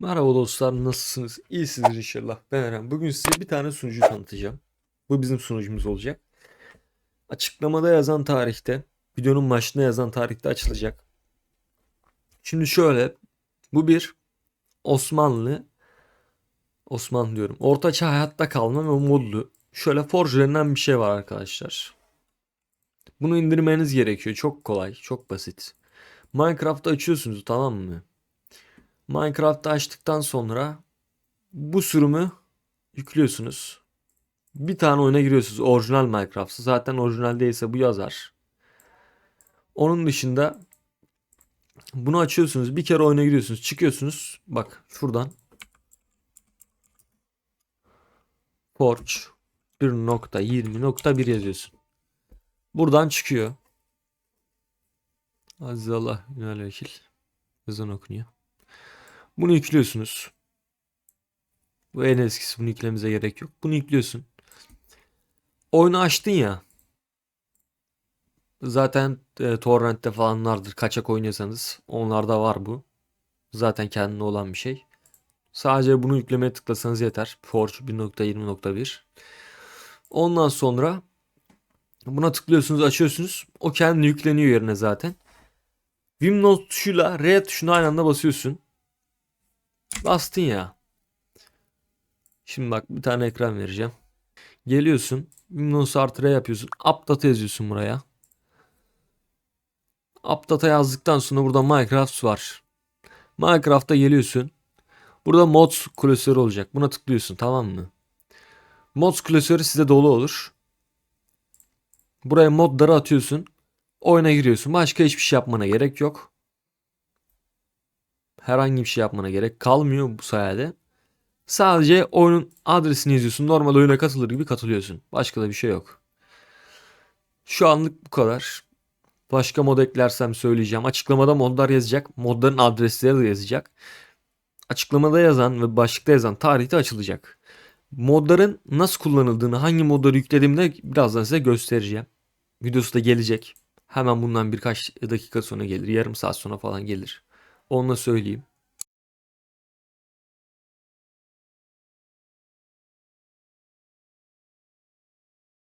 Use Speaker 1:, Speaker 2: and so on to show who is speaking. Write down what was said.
Speaker 1: Merhaba dostlar nasılsınız? İyisiniz inşallah. Ben Eren. Bugün size bir tane sunucu tanıtacağım. Bu bizim sunucumuz olacak. Açıklamada yazan tarihte, videonun başında yazan tarihte açılacak. Şimdi şöyle, bu bir Osmanlı, Osmanlı diyorum, Ortaçağ hayatta kalma ve modlu. Şöyle Forge bir şey var arkadaşlar. Bunu indirmeniz gerekiyor. Çok kolay, çok basit. Minecraft'ta açıyorsunuz tamam mı? Minecraft'ta açtıktan sonra bu sürümü yüklüyorsunuz. Bir tane oyuna giriyorsunuz. Orijinal Minecraft'sa. Zaten orijinal değilse bu yazar. Onun dışında bunu açıyorsunuz. Bir kere oyuna giriyorsunuz. Çıkıyorsunuz. Bak şuradan. Forge 1.20.1 yazıyorsun. Buradan çıkıyor. Aziz Allah Ünal okunuyor. Bunu yüklüyorsunuz. Bu en eskisi bunu yüklememize gerek yok. Bunu yüklüyorsun. Oyunu açtın ya. Zaten e, torrentte falan vardır. Kaçak oynuyorsanız onlarda var bu. Zaten kendine olan bir şey. Sadece bunu yüklemeye tıklasanız yeter. Forge 1.20.1 Ondan sonra buna tıklıyorsunuz, açıyorsunuz. O kendi yükleniyor yerine zaten. Windows tuşuyla R tuşuna aynı anda basıyorsun. Bastın ya. Şimdi bak bir tane ekran vereceğim. Geliyorsun. Windows artı R yapıyorsun. Update yazıyorsun buraya. Update yazdıktan sonra burada Minecraft var. Minecraft'a geliyorsun. Burada mods klasörü olacak. Buna tıklıyorsun tamam mı? Mods klasörü size dolu olur. Buraya modları atıyorsun. Oyuna giriyorsun. Başka hiçbir şey yapmana gerek yok. Herhangi bir şey yapmana gerek kalmıyor bu sayede. Sadece oyunun adresini yazıyorsun. Normal oyuna katılır gibi katılıyorsun. Başka da bir şey yok. Şu anlık bu kadar. Başka mod eklersem söyleyeceğim. Açıklamada modlar yazacak. Modların adresleri de yazacak. Açıklamada yazan ve başlıkta yazan tarihte açılacak. Modların nasıl kullanıldığını, hangi modları yüklediğimde birazdan size göstereceğim. Videosu da gelecek. Hemen bundan birkaç dakika sonra gelir. Yarım saat sonra falan gelir. Onu söyleyeyim.